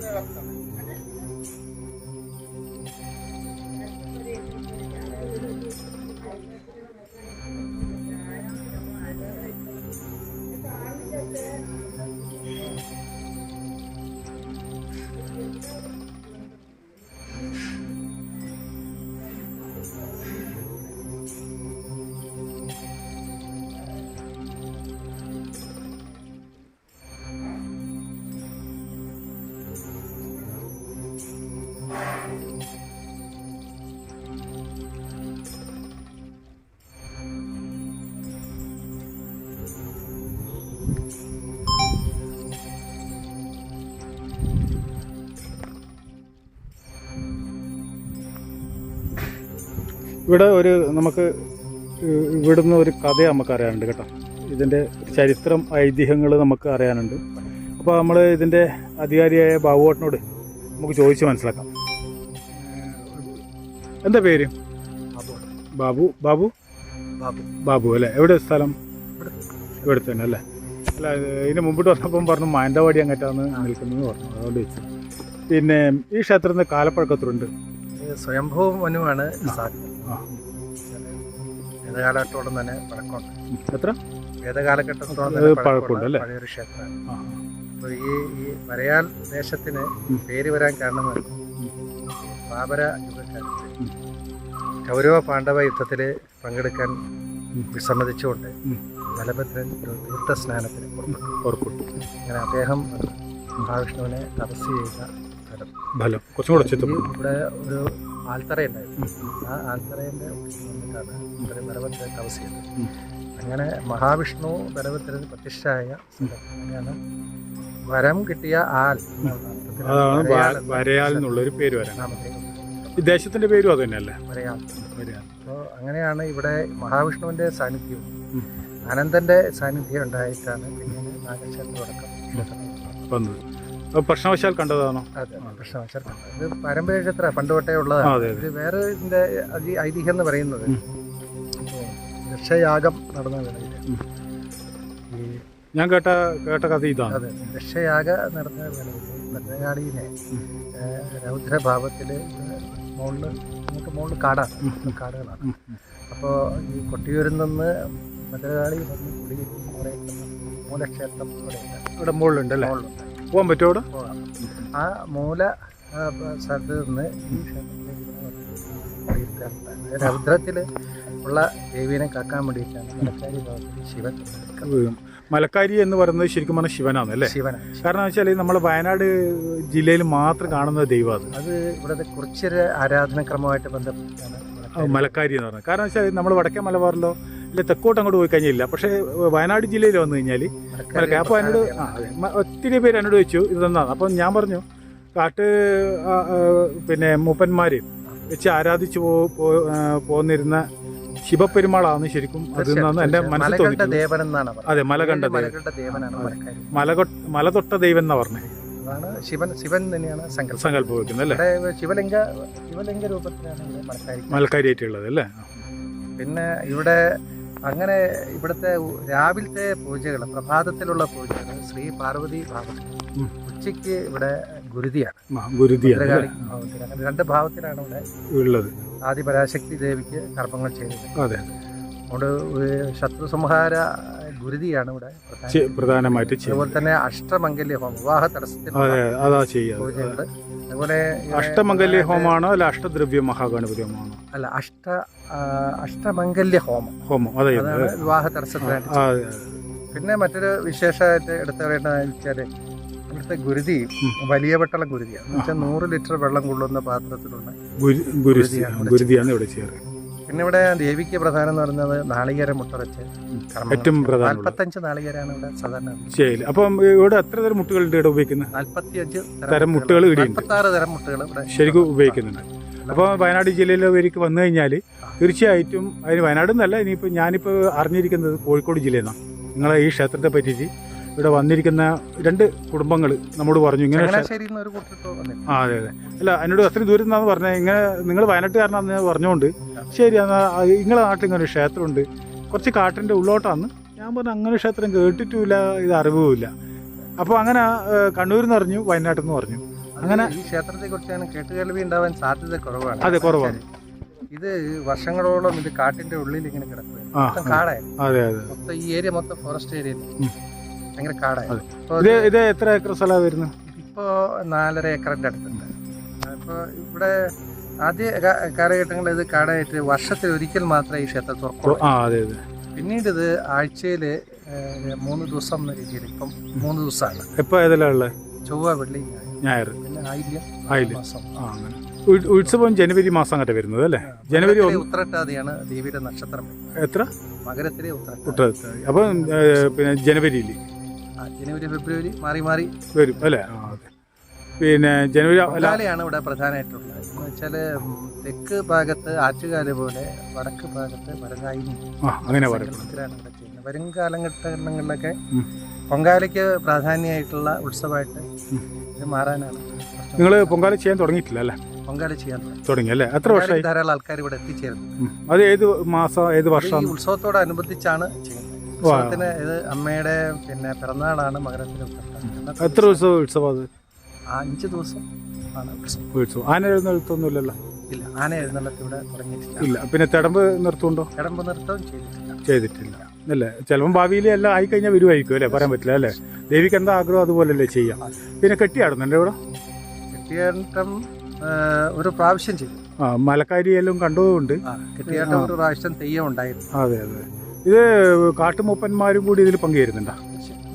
Gracias. ഇവിടെ ഒരു നമുക്ക് ഇവിടുന്ന് ഒരു കഥ നമുക്ക് അറിയാനുണ്ട് കേട്ടോ. ഇതിന്റെ ചരിത്രം ഐതിഹ്യങ്ങൾ നമുക്ക് അറിയാനുണ്ട്. അപ്പോൾ നമ്മൾ ഇതിന്റെ അധികാരിയായ ബാബുവേട്ടനോട് നമുക്ക് ചോദിച്ച് മനസ്സിലാക്കാം. എന്താ പേര്? ബാബു ബാബു? ബാബു. ബാബു അല്ലേ? എവിടെ സ്ഥലം? ഇവിടെ തന്നെ അല്ലേ? അല്ല ഇതിന് മുമ്പിട്ട് പറഞ്ഞപ്പം പറഞ്ഞു മാനന്തവാടി അങ്ങറ്റാന്ന് നിൽക്കുന്നത് പറഞ്ഞു. അതുകൊണ്ട് വെച്ചു പിന്നെ ഈ ക്ഷേത്രത്തിന് കാലപ്പഴക്കത്തിലുണ്ട്. സ്വയംഭവം സ്വയംഭൂ വനുവാണ് സാധ്യത വേദകാലഘട്ടത്തോളം തന്നെ പഴക്കമുണ്ട്. എത്ര? വേദകാലഘട്ടത്തോളം തന്നെ പഴക്കമുണ്ട്. അല്ലേ? പഴയൊരു ക്ഷേത്രമാണ് അപ്പോൾ ഈ ഈ വരയാൽ ദേശത്തിന് പേര് വരാൻ കാരണം പാപര കൗരവ പാണ്ഡവ യുദ്ധത്തിൽ പങ്കെടുക്കാൻ. വിസമ്മതിച്ചുകൊണ്ട്. ബലഭദ്രൻ ഒരു തീർത്ഥ സ്നാനത്തിന് പുറപ്പെട്ടു. പുറപ്പെട്ടു. അങ്ങനെ അദ്ദേഹം മഹാവിഷ്ണുവിനെ തപസ് ചെയ്ത ഫലം ഫലം. കുറച്ചും കൂടെ ഇവിടെ ഒരു ആൽത്തറ ഉണ്ടായിരുന്നു ആ ആൽത്തറയുടെ വന്നിട്ടാണ് ഇവിടെ ബലഭദ്രൻ തപസ് ചെയ്തത് അങ്ങനെ മഹാവിഷ്ണു വരവത്തിൽ പ്രതിഷ്ഠയായ അങ്ങനെയാണ്. വരം കിട്ടിയ ആൽ അതാണ് വരയാൽ എന്നുള്ളൊരു പേര്. ഈ ദേശത്തിന്റെ പേരും അത് തന്നെയല്ലേ? വരയാൽ. അപ്പോൾ അങ്ങനെയാണ് ഇവിടെ മഹാവിഷ്ണുവിന്റെ സാന്നിധ്യവും. അനന്തന്റെ സാന്നിധ്യം ഉണ്ടായിട്ടാണ് പിന്നെ നാഗക്ഷേത്രം അടക്കം വന്നത്. പ്രശ്നവശാൽ കണ്ടതാണോ? അതെ കണ്ടത്. ഇത് പാരമ്പര്യ ക്ഷേത്ര പണ്ട് തൊട്ടേ ഉള്ളതാണ് ഇത് വേറെ ഇതിന്റെ ഐതിഹ്യം എന്ന് പറയുന്നത് ഉം. ദക്ഷയാഗം നടന്ന വേളയിൽ. ഈ ഞാൻ കേട്ട കേട്ട കഥ ഇതാണ്. അതെ ദക്ഷയാഗ നടന്ന വേളയിൽ ഭദ്രകാളീനെ. രൗദ്രഭാവത്തിൽ മുകളിൽ നമുക്ക് മുകളിൽ കാടാണ് കാടുകളാണ്. അപ്പോൾ ഈ കൊട്ടിയൂരിൽ നിന്ന് ഭദ്രകാളി വന്ന് കുടിയിൽ കുറേ മൂലക്ഷേത്രം ഇവിടെ ഇവിടെ മുകളിലുണ്ട് അല്ലേ? മുകളിലുണ്ട് പോകാൻ പറ്റുമോ അവിടെ? ആ മൂല സ്ഥലത്ത് നിന്ന് രൗദ്രത്തിൽ ഉള്ള ദേവീനെ കാക്കാൻ വേണ്ടിയിട്ടാണ് മലക്കാരി ശിവൻ മലക്കാരി എന്ന് പറയുന്നത് ശരിക്കും പറഞ്ഞാൽ ശിവനാണ് അല്ലേ? ശിവന കാരണം വെച്ചാൽ നമ്മുടെ വയനാട് ജില്ലയിൽ മാത്രം കാണുന്ന ദൈവം അത്. അത് ഇവിടുത്തെ കുറച്ചൊരു ആരാധനക്രമമായിട്ട് ബന്ധപ്പെട്ടാണ് മലക്കാരി എന്ന് പറയുന്നത് കാരണം വെച്ചാൽ നമ്മൾ വടക്കേ മലബാറിലോ ഇല്ല തെക്കോട്ട് അങ്ങോട്ട് പോയി കഴിഞ്ഞില്ല. പക്ഷേ വയനാട് ജില്ലയിൽ വന്നു കഴിഞ്ഞാൽ മലക്കാരി അപ്പോൾ എന്നോട് അതെ. ഒത്തിരി പേര് എന്നോട് വെച്ചു തന്നാണ്. അപ്പം ഞാൻ പറഞ്ഞു കാട്ട് പിന്നെ മൂപ്പന്മാർ വെച്ച് ആരാധിച്ചു പോന്നിരുന്ന ശിവപെരുമാളാണ് ശരിക്കും അതെന്നാണ് എന്റെ മനസ്സിൽ തോന്നി അതെ മലക്കാരി മല മല തൊട്ട ദൈവം എന്നാ പറഞ്ഞത് ശിവൻ ശിവൻ തന്നെയാണ് സങ്കല്പം. വെക്കുന്നത് അല്ലേ? ശിവലിംഗ ശിവലിംഗ രൂപത്തിലാണ് മലക്കാരി മലക്കാരിയായിട്ടുള്ളത് അല്ലേ? പിന്നെ ഇവിടെ അങ്ങനെ ഇവിടുത്തെ രാവിലത്തെ പൂജകൾ പ്രഭാതത്തിലുള്ള പൂജകൾ ശ്രീ പാർവതി ഭാഗത്ത് ഉച്ചയ്ക്ക് ഇവിടെ ഗുരുതിയാണ്. ഗുരുതിയാണ് രണ്ട് ഭാവത്തിലാണ് ഇവിടെ ഉള്ളത്. ആദിപരാശക്തി ദേവിക്ക് കർമ്മങ്ങൾ ചെയ്തത് അതെ അതുകൊണ്ട് ശത്രു സംഹാര ഗുരുതിയാണ് ഇവിടെ പ്രധാനം. പ്രധാനമായിട്ട് അതുപോലെ തന്നെ അഷ്ടമംഗല്യ ഹോമം വിവാഹ തടസ്സത്തിന് അതുപോലെ അഷ്ടമംഗല്യ ഹോമമാണോ അല്ല അഷ്ടദ്രവ്യ മഹാഗണപതി ഹോമമാണോ? അല്ല അഷ്ട അഷ്ടമംഗല്യ ഹോമം. ഹോമം അതെ വിവാഹ തടസ്സത്തിനായിട്ട് പിന്നെ മറ്റൊരു വിശേഷമായിട്ട് എടുത്തു പറയേണ്ടതെന്ന് വെച്ചാൽ ഇവിടുത്തെ ഗുരുതി. വലിയ വട്ടള ഗുരുതിയാണ്. എന്ന് വെച്ചാൽ നൂറ് ലിറ്റർ വെള്ളം കൊള്ളുന്ന പാത്രത്തിലുള്ള ഗുരുതിയാണ് ഇവിടെ ചെയ്യാറ്. പിന്നെ ഇവിടെ ദേവിക്ക് പ്രധാനം എന്ന് പറയുന്നത് നാളികേര മുട്ടറച്ച് ഏറ്റവും പ്രധാനമുള്ളത് നാൽപ്പത്തഞ്ച് നാളികേരാണ് ഇവിടെ സാധാരണ ശരി. അപ്പം ഇവിടെ എത്ര തരം മുട്ടുകളുണ്ട് ഇവിടെ ഉപയോഗിക്കുന്നത് നാൽപ്പത്തിയഞ്ച് തരം മുട്ടുകൾ. നാൽപ്പത്താറ് തരം മുട്ടുകൾ ഇവിടെ ശരിക്കും ഉപയോഗിക്കുന്നുണ്ട്. അപ്പോൾ വയനാട് ജില്ലയിലേക്ക് വന്നു കഴിഞ്ഞാൽ തീർച്ചയായിട്ടും അതിന് വയനാട് എന്നല്ല ഇനിയിപ്പോൾ ഞാനിപ്പോൾ അറിഞ്ഞിരിക്കുന്നത് കോഴിക്കോട് ജില്ലയിൽ നിന്നാണ്. നിങ്ങളെ ഈ ക്ഷേത്രത്തെ പറ്റിയിട്ട് ഇവിടെ വന്നിരിക്കുന്ന രണ്ട് കുടുംബങ്ങൾ നമ്മോട് പറഞ്ഞു ഇങ്ങനെ ആ അതെ അതെ. അല്ല എന്നോട് അത്രയും ദൂരത്ത് നിന്നാന്ന് പറഞ്ഞത്. ഇങ്ങനെ നിങ്ങൾ വയനാട്ടുകാരനാന്ന് പറഞ്ഞുകൊണ്ട് ശരി എന്നാൽ നിങ്ങളെ നാട്ടിൽ ഇങ്ങനെ ഒരു ക്ഷേത്രമുണ്ട്. കുറച്ച് കാട്ടിന്റെ ഉള്ളോട്ടാന്ന്. ഞാൻ പറഞ്ഞു അങ്ങനെ ക്ഷേത്രം കേട്ടിട്ടുമില്ല ഇത് അറിവുമില്ല. അപ്പോൾ അങ്ങനെ കണ്ണൂരിൽ നിന്ന് അറിഞ്ഞു വയനാട്ടിൽ നിന്ന് പറഞ്ഞു അങ്ങനെ ഈ ക്ഷേത്രത്തെ കുറിച്ചാണ് കേട്ടുകേൾവി ഉണ്ടാവാൻ സാധ്യത കുറവാണ്. അതെ കുറവാണ്. ഇത് വർഷങ്ങളോളം ഇത് കാട്ടിന്റെ ഉള്ളിൽ ഇങ്ങനെ കിടക്കുക മൊത്തം കാടായിരുന്നു മൊത്തം ഈ ഏരിയ മൊത്തം ഫോറസ്റ്റ് ഏരിയ. ഭയങ്കര കാടായിരുന്നു ഇത് ഇത് എത്ര ഏക്കർ സ്ഥലമാണ് വരുന്നത് ഇപ്പോൾ നാലര ഏക്കറിന്റെ അടുത്തുണ്ട്. അപ്പോൾ ഇവിടെ ആദ്യ കാലഘട്ടങ്ങളിൽ ഇത് കാടായിട്ട് വർഷത്തിൽ ഒരിക്കൽ മാത്രമേ ഈ ക്ഷേത്രം തുറക്കുള്ളൂ. ആ അതെ അതെ. പിന്നീട് ഇത് ആഴ്ചയിൽ മൂന്ന് ദിവസം എന്ന രീതിയിൽ ഇപ്പം മൂന്ന് ദിവസമാണ്. എപ്പോൾ ഏതെല്ലാം ഉള്ളത് ചൊവ്വ വെള്ളി ഞായർ. ഉത്സവം ജനുവരി മാസം അങ്ങനെ വരുന്നത് അല്ലേ? ജനുവരി ഉത്രട്ടാതിയാണ് ദേവിയുടെ നക്ഷത്രം. എത്ര? മകരത്തിലെ ഉത്രട്ടാതി. ഉത്തരത്തായി അപ്പം പിന്നെ ജനുവരിയിൽ ജനുവരി ഫെബ്രുവരി മാറി മാറി വരും അല്ലേ? പിന്നെ ജനുവരി പൊങ്കാലയാണ് ഇവിടെ പ്രധാനമായിട്ടുള്ളത്. എന്ന് വെച്ചാൽ തെക്ക് ഭാഗത്ത് ആറ്റുകാൽ പോലെ വടക്ക് ഭാഗത്ത് വരങ്കായി അങ്ങനെ ഇവിടെ ചെയ്യുന്നത്. വരും കാലഘട്ടങ്ങളിലൊക്കെ. പൊങ്കാലയ്ക്ക് പ്രാധാന്യമായിട്ടുള്ള ഉത്സവമായിട്ട് ഇത് മാറാനാണ്. നിങ്ങൾ പൊങ്കാല ചെയ്യാൻ തുടങ്ങിയിട്ടില്ല അല്ലേ? പൊങ്കാല ചെയ്യാൻ തുടങ്ങി. അല്ലേ? എത്ര വർഷമായി? ധാരാളം ആൾക്കാർ ഇവിടെ എത്തിച്ചേരുന്നു. അത് ഏത് മാസം ഏത് വർഷം? ഉത്സവത്തോടനുബന്ധിച്ചാണ് ചെയ്യുന്നത്. ഉത്സവത്തിന് ഇത് അമ്മയുടെ പിന്നെ പിറന്നാളാണ് മകരത്തിലെ ഉത്സവം. എത്ര ദിവസം ഉത്സവം അത്? അഞ്ച് ദിവസം ആണ് ഉത്സവം. ഉത്സവം. ആന എഴുന്നള്ളത്തൊന്നുമില്ലല്ലോ? ഇല്ല ആന എഴുന്നള്ളത്ത് ഇവിടെ തുടങ്ങിയിട്ടില്ല. ഇല്ല. പിന്നെ തിടമ്പ് നിർത്തുണ്ടോ തിടമ്പ് നിർത്തവും ചെയ്തിട്ടില്ല. ചെയ്തിട്ടില്ല. അല്ലേ? ചിലപ്പം ഭാവിയിൽ എല്ലാം ആയിക്കഴിഞ്ഞാൽ വരുമായിരിക്കും അല്ലേ? പറയാൻ പറ്റില്ല അല്ലേ? ദേവിക്ക് എന്താ ആഗ്രഹം അതുപോലല്ലേ ചെയ്യാം? പിന്നെ കെട്ടിയാടുന്നുണ്ട് ഇവിടെ? കെട്ടിയാട്ടം ഒരു പ്രാവശ്യം ചെയ്തു. ആ മലക്കാരി എല്ലാം കണ്ടതുകൊണ്ട് കെട്ടിയാട്ടം ഒരു പ്രാവശ്യം തെയ്യം ഉണ്ടായിരുന്നു. അതെ അതെ. ഇത് കാട്ടുമൂപ്പന്മാരും കൂടി ഇതിൽ പങ്കുചേരുന്നുണ്ടോ?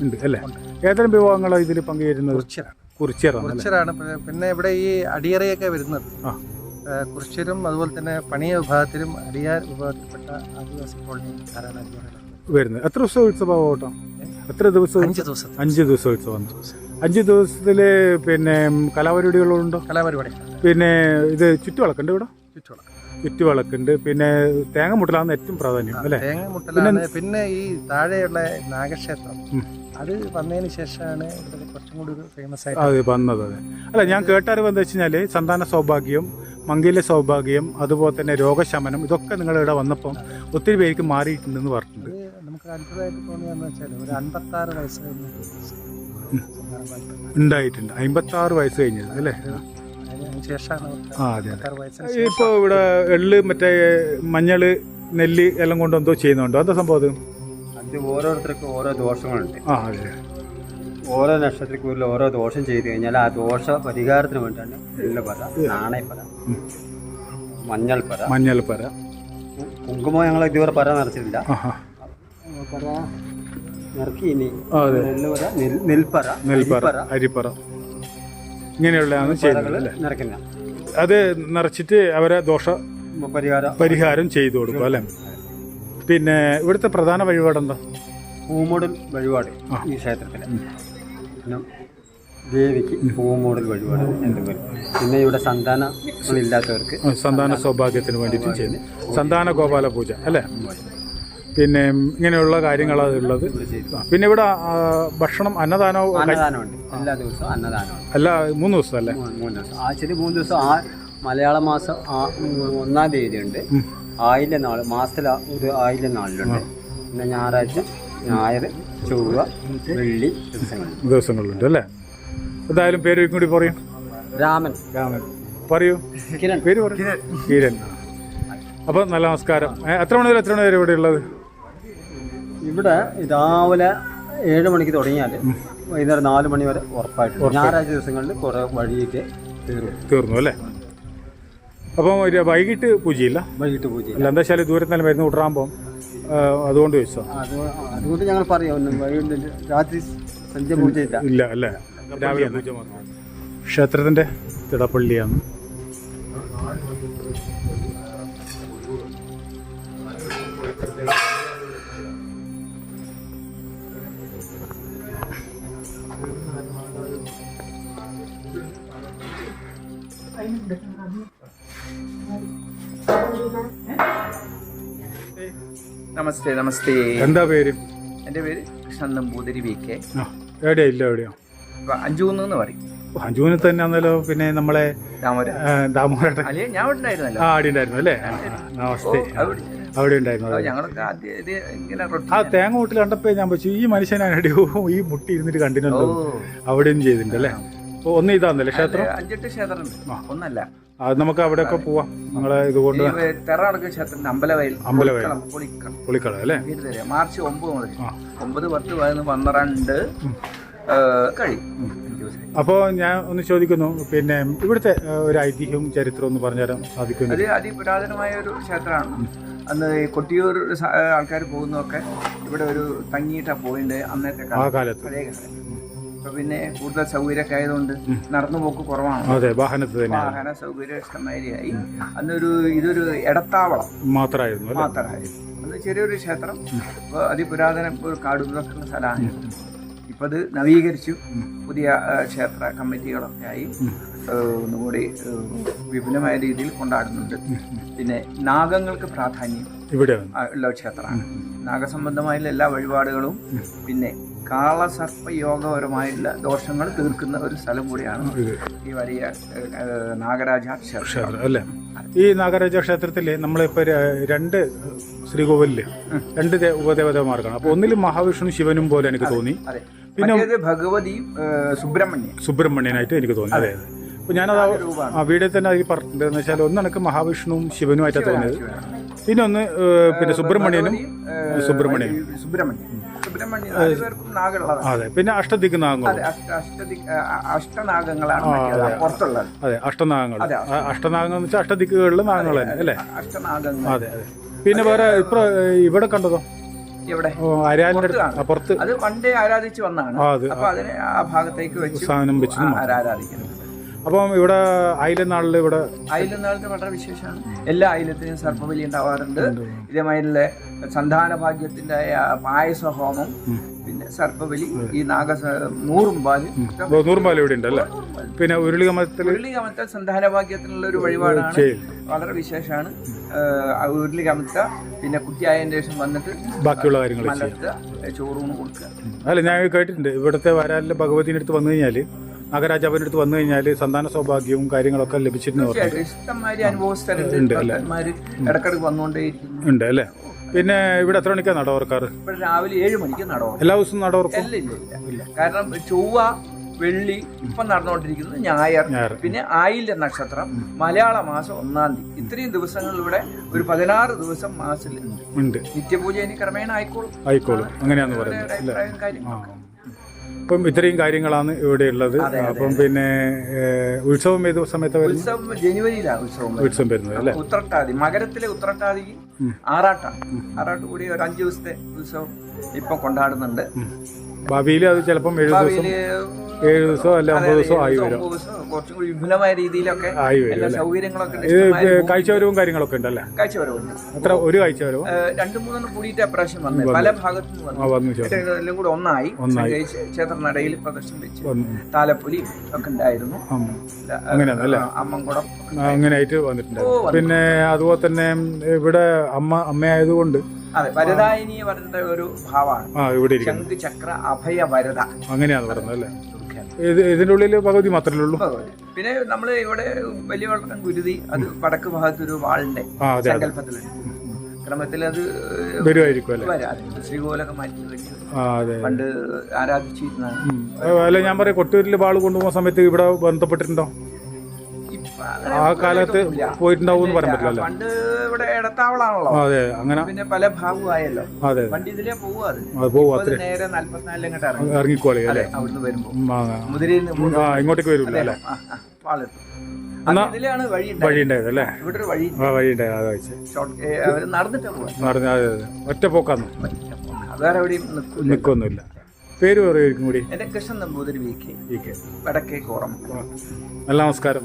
ഉണ്ട് അല്ലേ? ഏതെങ്കിലും വിഭവങ്ങളാണ് ഇതിൽ പങ്കുചേരുന്നത്? കുറിച്യരാണ് കുറിച്ചേറാണ് പിന്നെ- ഇവിടെ ഈ അടിയറയൊക്കെ വരുന്നത്. കുറിച്ചരും അതുപോലെ തന്നെ പണിയ വിഭാഗത്തിലും അടിയാർ വിഭാഗത്തിൽപ്പെട്ട ആദിവാസി കോളനി ധാരാളം വരുന്നത്. എത്ര ദിവസം ഉത്സവം ഓട്ടോ എത്ര ദിവസം? അഞ്ച് ദിവസം അഞ്ച് ദിവസം ഉത്സവം അഞ്ച് ദിവസത്തിൽ പിന്നെ കലാപരിപാടികളുണ്ടോ കലാപരിപാടി പിന്നെ ഇത് ചുറ്റുവിളക്കുണ്ട് ഇവിടെ? ചുറ്റുവളക്കം. ചുറ്റുവിളക്കുണ്ട് പിന്നെ തേങ്ങ മുട്ടലാണ് ഏറ്റവും പ്രാധാന്യം അല്ലേ? തേങ്ങ മുട്ടലാണ്. പിന്നെ ഈ താഴെയുള്ള നാഗക്ഷേത്രം അത് വന്നതിന് ശേഷമാണ് കുറച്ചും കൂടി ഒരു ഫേമസ് ആയിട്ട് അതെ വന്നത് അതെ. അല്ല ഞാൻ കേട്ടറിവ് എന്താ വെച്ച് കഴിഞ്ഞാൽ സന്താന സൗഭാഗ്യം മംഗല്യ സൗഭാഗ്യം അതുപോലെ തന്നെ രോഗശമനം ഇതൊക്കെ നിങ്ങളിവിടെ വന്നപ്പം ഒത്തിരി പേർക്ക് മാറിയിട്ടുണ്ടെന്ന് പറഞ്ഞിട്ടുണ്ട്. നമുക്ക് അത്ഭുതമായിട്ട് തോന്നിയെന്ന് വെച്ചാൽ ഒരു അൻപത്തി ആറ് വയസ്സ് ഉണ്ടായിട്ടുണ്ട്. അമ്പത്തി ആറ് വയസ്സ് കഴിഞ്ഞത് അല്ലേ? അതിന് ശേഷമാണ് ആ അതെ അതെ. ഇപ്പോൾ ഇവിടെ എള്ള് മറ്റേ മഞ്ഞൾ നെല്ല് എല്ലാം കൊണ്ട് എന്തോ ചെയ്യുന്നുണ്ടോ? എന്താ സംഭവം അത്? അത് ഓരോരുത്തർക്കും ഓരോ ദോഷങ്ങളുണ്ട്. ആ അതെ. ഓരോ നക്ഷത്രക്കൂറിൽ ഓരോ ദോഷം ചെയ്തു കഴിഞ്ഞാൽ ആ ദോഷ പരിഹാരത്തിന് വേണ്ടിയാണ് എള്ളുപറ നാണയപ്പറ ഉം. മഞ്ഞൾപ്പറ മഞ്ഞൾ പര കു- കുങ്കുമം ഞങ്ങൾ ഇതുവരെ പര നിറച്ചിട്ടില്ല. പര നിറക്കി ഇനി നെൽപ്പറ നെൽപ്പറ അരിപ്പറ അരിപ്പറ ഇങ്ങനെയുള്ളതാണ് ചെയ്യുന്നത് അത് നിറച്ചിട്ട് അവരെ ദോഷ പരിഹാരം. പരിഹാരം ചെയ്തു കൊടുക്കും അല്ലേ? പിന്നെ ഇവിടുത്തെ പ്രധാന വഴിപാടെന്താ പൂമോടൽ വഴിപാട് ഈ ക്ഷേത്രത്തിൽ പിന്നെ ദേവിക്ക് പൂമോടൽ വഴിപാട് എന്തെങ്കിലും പിന്നെ ഇവിടെ സന്താനങ്ങളില്ലാത്തവർക്ക് സന്താന സൗഭാഗ്യത്തിന് വേണ്ടിയിട്ടും ചെയ്യുന്നു സന്താന ഗോപാല പൂജ അല്ലേ പിന്നെ ഇങ്ങനെയുള്ള കാര്യങ്ങളാണ് ഉള്ളത്. പിന്നെ ഇവിടെ ഭക്ഷണം അന്നദാനവും അന്നദാനമുണ്ട്. എല്ലാ ദിവസവും അന്നദാനമാണ്. അല്ല മൂന്ന് ദിവസം അല്ലേ മൂന്ന് മൂന്ന് ദിവസം. ആഴ്ചയിൽ മൂന്ന് ദിവസം ആ മലയാള മാസം ഒന്നാം തീയതി ഉണ്ട് ആയില്ല ആയില്യ നാൾ മാസത്തിൽ ഒരു ആയില്യ നാളിലുണ്ട്. പിന്നെ ഞായറാഴ്ച ഞായർ ചൊവ്വ വെള്ളി ദിവസങ്ങളുണ്ട് ദിവസങ്ങളുണ്ട് അല്ലേ? എന്തായാലും പേര് കൂടി പറയും. രാമൻ. രാമൻ. പറയൂ. കിരൺ. പേര് പറയൂ. കിരൺ. അപ്പോൾ നല്ല നമസ്കാരം. എത്ര മണി വരെ എത്ര മണി വരെ ഇവിടെ ഉള്ളത്? ഇവിടെ രാവിലെ ഏഴ് മണിക്ക് തുടങ്ങിയാൽ വൈകുന്നേരം നാല് മണി വരെ ഉറപ്പായിട്ട്. ഞായറാഴ്ച ദിവസങ്ങളിൽ കുറേ വഴിയൊക്കെ തീർന്നു. തീർന്നു അല്ലേ? അപ്പം ഒരു വൈകിട്ട് പൂജയില്ല? വൈകിട്ട് പൂജ അല്ല എന്താ വെച്ചാൽ ദൂരത്തുനിന്ന് മരുന്ന് കൂട്ടാകുമ്പോൾ അതുകൊണ്ട് ചോദിച്ചോ അത് അതുകൊണ്ട് ഞങ്ങൾ പറയാം വൈകിട്ട് രാത്രി സന്ധ്യ പൂജ ഇല്ല ഇല്ല അല്ലേ? രാവിലെ പൂജ മാത്രം. ക്ഷേത്രത്തിന്റെ തിടപ്പള്ളിയാണ്. നമസ്തേ നമസ്തേ. എന്താ പേര്? എന്റെ പേര് കൃഷ്ണൻ നമ്പൂതിരി വി കെ. എവിടെയാ ഇല്ല എവിടെയോ? അഞ്ചൂന്ന് എന്ന് പറയും. അഞ്ചൂന് തന്നെ ആണല്ലോ പിന്നെ നമ്മളെ ദാമോദര ദാമോരട്ടെ അല്ലേ ഞാൻ ഉണ്ടായിരുന്നല്ലോ ആ അവിടെ ഉണ്ടായിരുന്നു അല്ലേ? ആ, നമസ്തേ. അവിടെ ഉണ്ടായിരുന്നു ആ തേങ്ങ വീട്ടിൽ കണ്ടപ്പോ ഞാൻ വെച്ചു ഈ മനുഷ്യനാണ് ഈ മുട്ടി ഇരുന്നിട്ട് കണ്ടിട്ടുണ്ടോ? അവിടെയും ചെയ്തിട്ടുണ്ട് അല്ലേ? ഒന്ന് ഇതാന്നല്ലേ ക്ഷേത്രം? അഞ്ചെട്ട് ക്ഷേത്രം ഒന്നല്ല. അത് നമുക്ക് അവിടെയൊക്കെ പോവാം. നിങ്ങളെ ഇതുകൊണ്ട് ക്ഷേത്രത്തിന്റെ അമ്പലവയൽ. അമ്പലവയൽ. പുളിക്കട അല്ലേ? മാർച്ച് ഒമ്പത് മുതൽ. ഒമ്പത് പത്ത് പതിനൊന്ന് പന്ത്രണ്ട് അപ്പോ കഴിയും. അപ്പോൾ ഞാൻ ഒന്ന് ചോദിക്കുന്നു പിന്നെ ഇവിടുത്തെ ഒരു ഐതിഹ്യവും ചരിത്രവും ഒന്ന് പറഞ്ഞുതരാൻ സാധിക്കുന്നു അത് അതിപുരാതനമായ ഒരു ക്ഷേത്രമാണ്. അന്ന് ഈ കൊട്ടിയൂർ ആൾക്കാർ പോകുന്നതൊക്കെ ഇവിടെ ഒരു തങ്ങിയിട്ടാ പോയിണ്ട്. അന്നത്തെ ആ കാലത്ത്. അതേ കാലം ഇപ്പൊ പിന്നെ കൂടുതൽ സൗകര്യമൊക്കെ ആയതുകൊണ്ട് നടന്നു പോക്ക് കുറവാണ്. അതെ വാഹന സൗകര്യം ഇഷ്ടമാതിരിയായി. അന്നൊരു ഇതൊരു ഇടത്താവളം മാത്രമായിരുന്നു മാത്രമായിരുന്നു. അത് അന്ന് ചെറിയൊരു ക്ഷേത്രം. ഇപ്പോൾ അതിപുരാതന ഒരു കാടുകളൊക്കെയുള്ള സ്ഥലമാണ്. ഇപ്പം അത് നവീകരിച്ചു. പുതിയ ക്ഷേത്ര കമ്മിറ്റികളൊക്കെ ആയി. ഒന്നുകൂടി വിപുലമായ രീതിയിൽ കൊണ്ടാടുന്നുണ്ട്. പിന്നെ നാഗങ്ങൾക്ക് പ്രാധാന്യം ഇവിടെ ഉള്ള ക്ഷേത്രമാണ്. നാഗസംബന്ധമായുള്ള എല്ലാ വഴിപാടുകളും പിന്നെ കാളസർപ്പയോഗപരമായിട്ടുള്ള ദോഷങ്ങൾ തീർക്കുന്ന ഒരു സ്ഥലം കൂടിയാണ് ഈ വലിയ നാഗരാജ ക്ഷേത്രം. അല്ലേ? ഈ നാഗരാജ ക്ഷേത്രത്തിൽ നമ്മളിപ്പോൾ രണ്ട് ശ്രീകോവിലിൽ രണ്ട് ഉപദേവതമാർക്കാണ്. അപ്പോൾ ഒന്നിൽ മഹാവിഷ്ണു ശിവനും പോലെ എനിക്ക് തോന്നി. പിന്നെ- ഭഗവതി സുബ്രഹ്മണ്യൻ. സുബ്രഹ്മണ്യനായിട്ട് എനിക്ക് തോന്നി അതെ അതെ. അപ്പോൾ ഞാനത്. വീഡിയോ തന്നെ പറഞ്ഞിട്ടുണ്ടെന്ന് വെച്ചാൽ ഒന്ന് എനിക്ക് മഹാവിഷ്ണുവും ശിവനുമായിട്ടാണ് തോന്നിയത്. പിന്നെ ഒന്ന് പിന്നെ സുബ്രഹ്മണ്യനും സുബ്രഹ്മണ്യനും. സുബ്രഹ്മണ്യൻ. സുബ്രഹ്മണ്യൻ സുബ്രഹ്മണ്യൻ അതെ പിന്നെ അഷ്ടദിക്ക് ആ, അഷ്ടനാഗങ്ങളാണ് പുറത്തുള്ളത്. അതെ അഷ്ടനാഗങ്ങൾ. അഷ്ടനാഗങ്ങൾ എന്ന് വെച്ചാൽ അഷ്ടദിക്കുകളിലെ നാഗങ്ങൾ തന്നെ അല്ലേ? അഷ്ടനാഗങ്ങൾ. അതെ അതെ. പിന്നെ വേറെ ഇപ്പൊ ഇവിടെ കണ്ടതോ? ഇവിടെ. ഓ, അരയാലിന്റെ അടുത്ത് പുറത്ത് ആ, അത് പണ്ടേ ആരാധിച്ചു വന്നാണ് അപ്പൊ അതിനെ ആ ഭാഗത്തേക്ക് വെച്ച് സാധനം വെച്ചു ആ, ആരാധിക്കുന്നത് അപ്പം ഇവിടെ ആയിരം ഇവിടെ അയിലെന്നാളത്തെ വളരെ വിശേഷമാണ്. എല്ലാ അയിലത്തിനും സർപ്പബലി ഉണ്ടാവാറുണ്ട് ഇതേമാതിരിയുള്ള സന്താന ഭാഗ്യത്തിന്റെ പായസ ഹോമം പിന്നെ സർപ്പബലി ഈ നാഗ നൂറും നൂറുംപാൽ. ഓ, നൂറുമ്പാലം ഇവിടെ ഉണ്ട് അല്ലേ? പിന്നെ ഉരുളികമത്തിൽ ഉരുളി കമത്ത സന്താന ഭാഗ്യത്തിനുള്ള ഒരു വഴിപാടാണ്. വളരെ വിശേഷമാണ്. ഉരുളി കമത്ത പിന്നെ കുട്ടിയായതിന്റെ ശേഷം വന്നിട്ട് ബാക്കിയുള്ള കാര്യങ്ങൾ ചോറൂണ് കൊടുക്കുക. അല്ല ഞാൻ കേട്ടിട്ടുണ്ട്. ഇവിടുത്തെ വരാലിലെ ഭഗവതിന്റെ അടുത്ത് വന്നു കഴിഞ്ഞാൽ നാഗരാജാവിന്റെ അടുത്ത് വന്നു കഴിഞ്ഞാൽ സന്താന സൗഭാഗ്യവും കാര്യങ്ങളൊക്കെ ലഭിച്ചിരുന്നു ഉണ്ട് അല്ലേ? പിന്നെ ഇവിടെ എത്ര മണിക്കാണ് നട ഓർക്കാറ് രാവിലെ ഏഴ് മണിക്ക് നടക്കും എല്ലാ ദിവസവും നട ഓർക്കും കാരണം ചൊവ്വ വെള്ളി ഇപ്പം നടന്നുകൊണ്ടിരിക്കുന്നത് ഞായർ. പിന്നെ ആയില്യ നക്ഷത്രം മലയാള മാസം ഒന്നാം തീയതി. ഇത്രയും ദിവസങ്ങൾ ഇവിടെ ഒരു പതിനാറ് ദിവസം മാസത്തിൽ ഉണ്ട്. നിത്യപൂജ ഇനി ക്രമേണ ആയിക്കോളും. ആയിക്കോളും. അങ്ങനെയാന്ന് അവരുടെ പറയുന്നത് അപ്പം ഇത്രയും കാര്യങ്ങളാണ് ഇവിടെ ഉള്ളത്. അപ്പം പിന്നെ ഉത്സവം ഏത് സമയത്ത് ഉത്സവം ജനുവരിയിലാണ് ഉത്സവം. ഉത്സവം വരുന്നത് അല്ലേ? ഉത്രട്ടാതി മകരത്തിലെ ഉത്രട്ടാതിക്ക് ആറാട്ടാണ്. ആറാട്ട് കൂടി ഒരു അഞ്ച് ദിവസത്തെ ഉത്സവം ഇപ്പൊ കൊണ്ടാടുന്നുണ്ട്. ഭാവിയിൽ അത് ചിലപ്പം ഏഴ് ദിവസം ഏഴ് ദിവസമോ അല്ല ഒമ്പത് ദിവസമോ ആയി വരും. ഒമ്പത് കുറച്ചും കൂടി വിപുലമായ രീതിയിലൊക്കെ ആയി വരും സൗകര്യങ്ങളൊക്കെ ഉണ്ട്. അല്ലേ ഇഷ്ടമായ കാഴ്ചവരവും കാര്യങ്ങളൊക്കെ ഉണ്ടല്ലേ കാഴ്ചവരവുണ്ട് എത്ര ഒരു കാഴ്ചവരവും? രണ്ടു മൂന്നെണ്ണം കൂടിയിട്ട് അപ്രാവശ്യം വന്നു. പല ഭാഗത്തു എല്ലാം കൂടെ ഒന്നായി. ക്ഷേത്രനടയിൽ പ്രദർശനം വെച്ച് താലപ്പൊലി ഒക്കെ ഉണ്ടായിരുന്നു. ആ. അങ്ങനെയാണ് അല്ലേ? ആ, അമ്മൻകുടം ആ, അങ്ങനെയായിട്ട് വന്നിട്ടുണ്ട് പിന്നെ അതുപോലെ തന്നെ ഇവിടെ അമ്മ അമ്മയായതുകൊണ്ട് അതെ വരദായിനി പറഞ്ഞ ഒരു ഭാവമാണ്. ആ ഇവിടെ ഇരിക്കുന്നു. ശംഖ് ചക്ര അഭയ വരദ. അങ്ങനെയാണ് പറയുന്നത് അല്ലേ? ഇതിന്റെ ഇത് ഇതിന്റെ ഉള്ളിൽ പകുതി മാത്രമേ ഉള്ളൂ? പിന്നെ നമ്മൾ ഇവിടെ വലിയ വളർത്തം ഗുരുതി അത് വടക്ക് ഭാഗത്തൊരു വാളിന്റെ ആ അതെ അതെ. സങ്കല്പത്തിലുണ്ട്. ക്രമത്തിൽ അത് വരുമായിരിക്കും അല്ലേ? വരാം. ശ്രീകോലൊക്കെ മാറ്റി വെച്ച് ആ അതെ പണ്ട് ആരാധിച്ചിരുന്നതാണ് ഉം. അല്ല ഞാൻ പറയാം കൊട്ടൂരിൽ വാൾ കൊണ്ടുപോകുന്ന സമയത്ത് ഇവിടെ ബന്ധപ്പെട്ടിട്ടുണ്ടോ? ആ കാലത്ത്. പോയിട്ടുണ്ടാവും എന്ന് പറയാൻ പറ്റില്ല പണ്ട് ഇവിടെ ഇടത്താവളാണല്ലോ. അതെ അങ്ങനെ പിന്നെ പല ഭാഗമായല്ലോ. അതെ പണ്ട് ഇതിലേ പോവുക അത്. നേരെ ഇറങ്ങി. ഇറങ്ങിക്കോളി അല്ലേ? അവിടുന്ന് ആ, ഇങ്ങോട്ടേക്ക് വരില്ല അല്ലേ? ഇതിലാണ് വഴി വഴി അല്ലേ? ഇവിടെ ഒരു വഴി ആ ഷോർട്ട് നടന്നിട്ടാ നടന്ന അതെ അതെ. ഒറ്റ പോക്കാന്ന്? വേറെ എവിടെയും നിൽക്കൂല. നിൽക്കൊന്നുമില്ല. പേര് പറയുമായിരിക്കും കൂടി. എന്റെ Krishnan Namboothiri V K. V K. വടക്കേ കോറം. നല്ല നമസ്കാരം.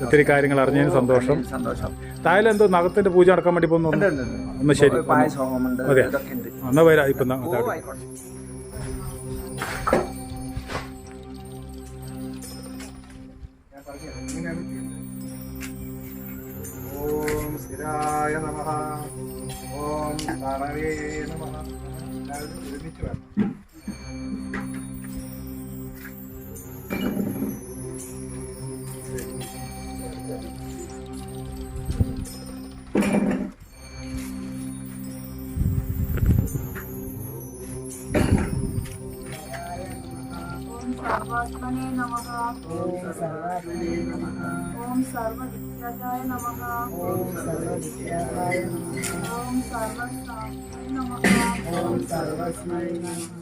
ഒത്തിരി കാര്യങ്ങൾ അറിഞ്ഞതിന് സന്തോഷം. സന്തോഷം. തായാലും എന്തോ നഗത്തിന്റെ പൂജ നടക്കാൻ വേണ്ടി പോകുന്നു. എന്നാ ശരി അതെ. എന്നാ വരാ ഇപ്പൊ Thank you. ഓം സ്ഥിരായ നമ. ഓം താണവേ നമ. എല്ലാവരും ഒരുമിച്ച് വേണം സർവാത്മനെ നമഃ ഓം സർവാത്മനെ നമഃ ഓം സർവവിദ്യായ നമഃ ഓം സർവവിദ്യായ നമഃ ഓം സർവസാമേ നമഃ ഓം സർവസ്മൈ നമഃ